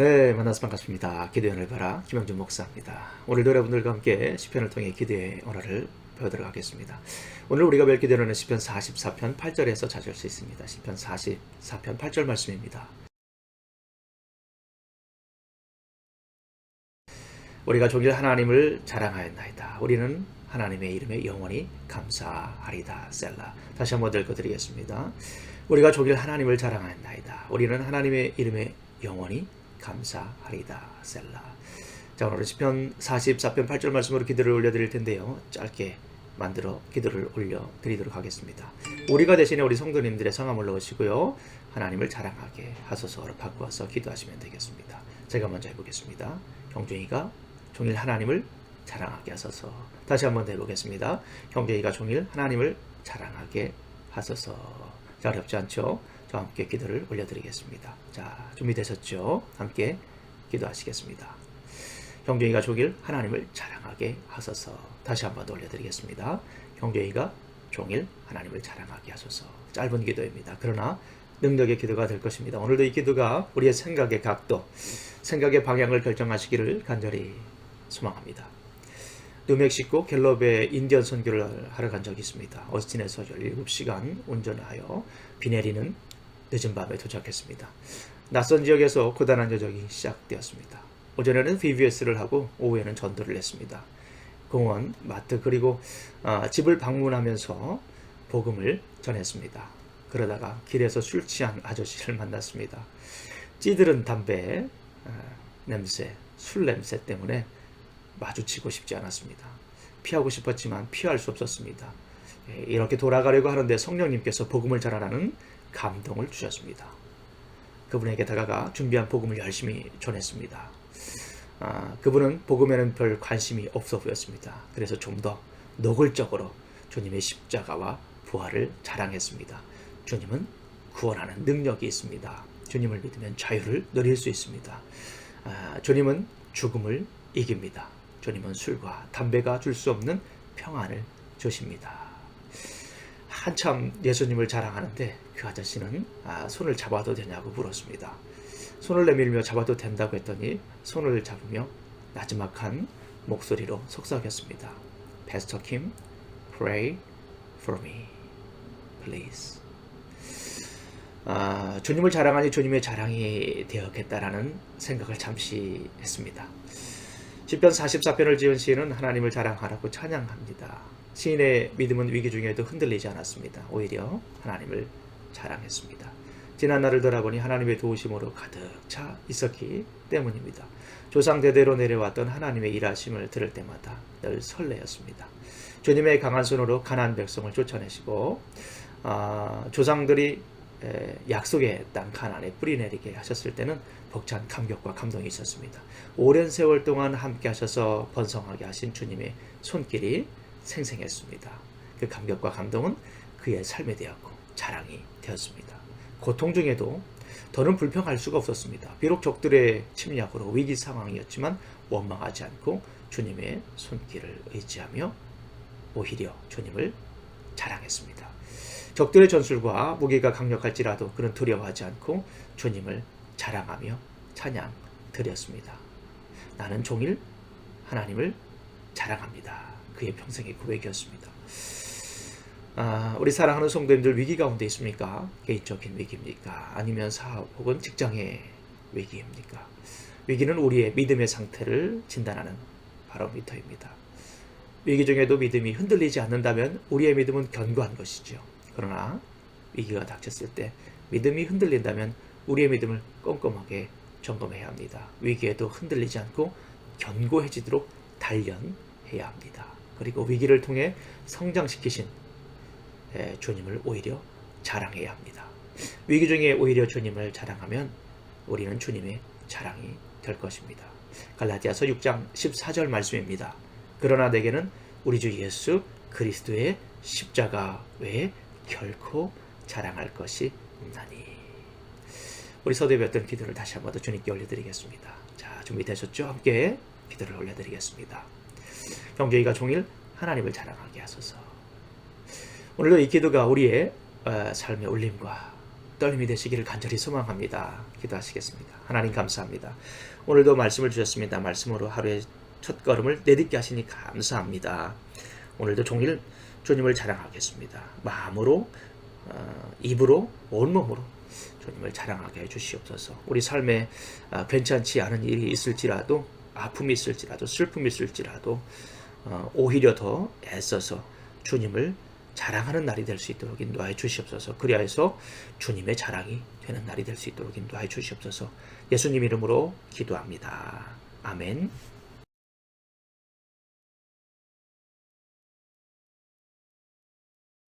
네, 만나서 반갑습니다. 하늘 봐라 김영준 목사입니다. 오늘도 여러분들과 함께 시편을 통해 기도의 언어를 배우도록 하겠습니다. 오늘 우리가 뵐 기도는 시편 44편 8절에서 찾을 수 있습니다. 시편 44편 8절 말씀입니다. 우리가 종일 하나님을 자랑하였나이다. 우리는 하나님의 이름에 영원히 감사하리다. 셀라. 다시 한번 읽어드리겠습니다. 우리가 종일 하나님을 자랑하였나이다. 우리는 하나님의 이름에 영원히 감사하리다. 셀라. 자, 오늘은 시편 44편 8절 말씀으로 기도를 올려드릴 텐데요. 짧게 만들어 기도를 올려드리도록 하겠습니다. 우리가 대신에 우리 성도님들의 성함을 넣으시고요. 하나님을 자랑하게 하소서로 바꾸어서 기도하시면 되겠습니다. 제가 먼저 해보겠습니다. 경종이가 종일 하나님을 자랑하게 하소서. 다시 한번 더 해보겠습니다. 경종이가 종일 하나님을 자랑하게 하소서. 자, 어렵지 않죠? 저와 함께 기도를 올려드리겠습니다. 자, 준비되셨죠? 함께 기도하시겠습니다. 경종이가 종일 하나님을 자랑하게 하소서. 다시 한 번 더 올려드리겠습니다. 경종이가 종일 하나님을 자랑하게 하소서. 짧은 기도입니다. 그러나 능력의 기도가 될 것입니다. 오늘도 이 기도가 우리의 생각의 각도, 생각의 방향을 결정하시기를 간절히 소망합니다. 뉴멕시코 갤럽에 인디언 선교를 하러 간 적이 있습니다. 어스틴에서 17시간 운전하여 비 내리는 늦은 밤에 도착했습니다. 낯선 지역에서 고단한 여정이 시작되었습니다. 오전에는 VBS를 하고 오후에는 전도를 했습니다. 공원, 마트 그리고 아, 집을 방문하면서 복음을 전했습니다. 그러다가 길에서 술 취한 아저씨를 만났습니다. 찌들은 담배 아, 냄새, 술 냄새 때문에 마주치고 싶지 않았습니다. 피하고 싶었지만 피할 수 없었습니다. 예, 이렇게 돌아가려고 하는데 성령님께서 복음을 전하라는 감동을 주셨습니다. 그분에게 다가가 준비한 복음을 열심히 전했습니다. 아, 그분은 복음에는 별 관심이 없어 보였습니다. 그래서 좀 더 노골적으로 주님의 십자가와 부활을 자랑했습니다. 주님은 구원하는 능력이 있습니다. 주님을 믿으면 자유를 누릴 수 있습니다. 아, 주님은 죽음을 이깁니다. 주님은 술과 담배가 줄 수 없는 평안을 주십니다. 한참 예수님을 자랑하는데 그 아저씨는 아, 손을 잡아도 되냐고 물었습니다. 손을 내밀며 잡아도 된다고 했더니 손을 잡으며 나지막한 목소리로 속삭였습니다. Pastor Kim, pray for me, please. 아, 주님을 자랑하니 주님의 자랑이 되었겠다라는 생각을 잠시 했습니다. 시편 44편을 지은 시인은 하나님을 자랑하라고 찬양합니다. 시인의 믿음은 위기 중에도 흔들리지 않았습니다. 오히려 하나님을 자랑했습니다. 지난 날을 돌아보니 하나님의 도우심으로 가득 차 있었기 때문입니다. 조상 대대로 내려왔던 하나님의 일하심을 들을 때마다 늘 설레었습니다. 주님의 강한 손으로 가난 백성을 쫓아내시고 아, 조상들이 에, 약속의 땅 가난에 뿌리내리게 하셨을 때는 벅찬 감격과 감동이 있었습니다. 오랜 세월 동안 함께 하셔서 번성하게 하신 주님의 손길이 생생했습니다. 그 감격과 감동은 그의 삶이 되었고 자랑이 되었습니다. 고통 중에도 더는 불평할 수가 없었습니다. 비록 적들의 침략으로 위기 상황이었지만 원망하지 않고 주님의 손길을 의지하며 오히려 주님을 자랑했습니다. 적들의 전술과 무기가 강력할지라도 그는 두려워하지 않고 주님을 자랑하며 찬양 드렸습니다. 나는 종일 하나님을 자랑합니다. 그의 평생의 고백이었습니다. 아, 우리 사랑하는 성도님들 위기 가운데 있습니까? 개인적인 위기입니까? 아니면 사업 혹은 직장의 위기입니까? 위기는 우리의 믿음의 상태를 진단하는 바로미터입니다. 위기 중에도 믿음이 흔들리지 않는다면 우리의 믿음은 견고한 것이죠. 그러나 위기가 닥쳤을 때 믿음이 흔들린다면 우리의 믿음을 꼼꼼하게 점검해야 합니다. 위기에도 흔들리지 않고 견고해지도록 단련해야 합니다. 그리고 위기를 통해 성장시키신 주님을 오히려 자랑해야 합니다. 위기 중에 오히려 주님을 자랑하면 우리는 주님의 자랑이 될 것입니다. 갈라디아서 6장 14절 말씀입니다. 그러나 내게는 우리 주 예수 그리스도의 십자가 외에 결코 자랑할 것이 없나니. 우리 뵀던 기도를 다시 한 번 더 주님께 올려드리겠습니다. 자, 준비되셨죠? 함께 기도를 올려드리겠습니다. 경계이가 종일 하나님을 자랑하게 하소서. 오늘도 이 기도가 우리의 어, 삶의 울림과 떨림이 되시기를 간절히 소망합니다. 기도하시겠습니다. 하나님 감사합니다. 오늘도 말씀을 주셨습니다. 말씀으로 하루의 첫 걸음을 내딛게 하시니 감사합니다. 오늘도 종일 주님을 자랑하겠습니다. 마음으로, 어, 입으로, 온몸으로 주님을 자랑하게 해주시옵소서. 우리 삶에 아, 괜찮지 않은 일이 있을지라도 아픔이 있을지라도 슬픔이 있을지라도 어, 오히려 더 애써서 주님을 자랑하는 날이 될 수 있도록 인도하여 주시옵소서. 그리하여서 주님의 자랑이 되는 날이 될 수 있도록 인도하여 주시옵소서. 예수님 이름으로 기도합니다. 아멘.